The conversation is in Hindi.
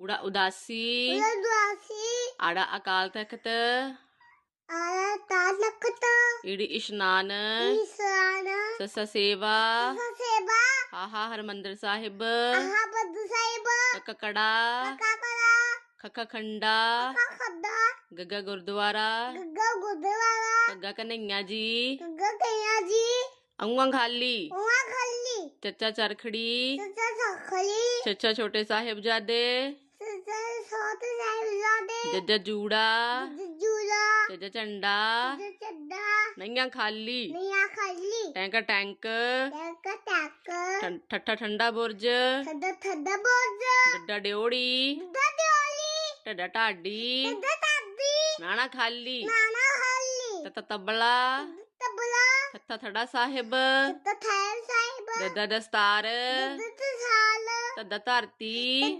उड़ा उदासी। आड़ा अकाल तख्त। इड़ी इशनान। ससा सेवा। आहा हरमंदर साहिब। ककड़ा खखा खंडा। गग्गा गुरुद्वारा। गग्गा कन्हैया जी। जी। अंगा खाली। खाली। चचा चरखड़ी। चचा छोटे साहेब जादे जज्जा जूड़ा। जूड़ा। चंडा। खाली। टैंक। टैंक। ठट्ठा ठंडा बुर्ज। टाडी। नाना खाली। तबला। तबला। थड़ा साहिब। थत्ता दस्तार। डड्डा धरती